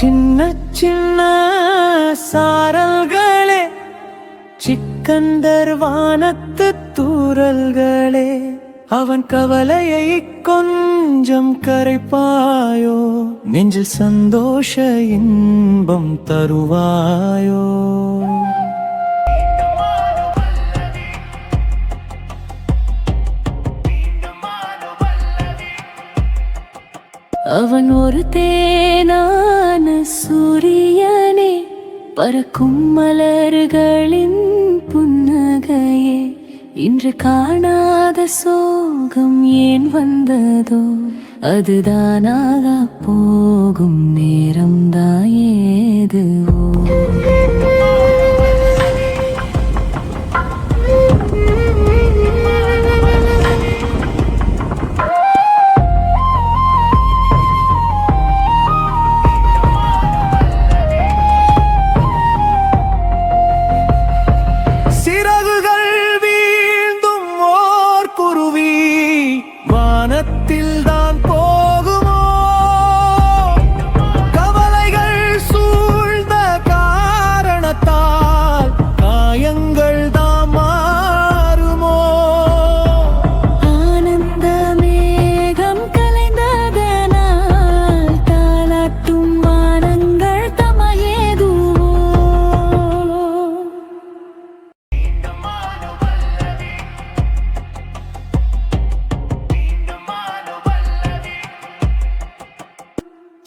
சின்ன சின்ன சாரல்களே சிக்கந்தர் வானத்து தூரல்களே அவன் கவலையை கொஞ்சம் கரைப்பாயோ நெஞ்சில் சந்தோஷ இன்பம் தருவாயோ. அவன் ஒரு தேனான சூரியனே பறக்கும் மலர்களின் புன்னகையே. இன்று காணாத சோகம் ஏன் வந்ததோ அதுதானாக போகும் நேரம்தான் ஏதுவோ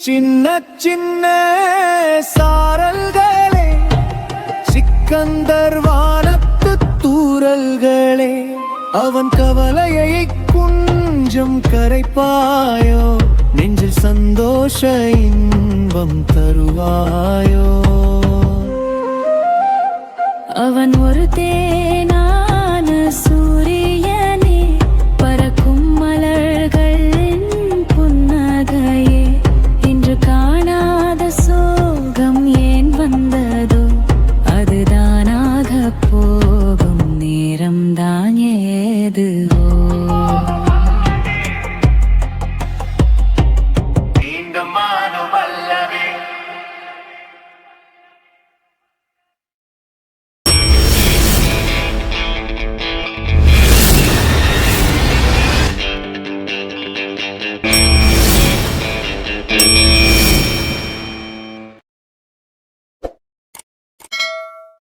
சின்ன சின்ன சாரல்களே சிக்கந்தர் வானத்து தூரல்களே அவன் கவலையை குஞ்சம் கரைப்பாயோ நெஞ்சில் சந்தோஷ இன்பம் தருவாயோ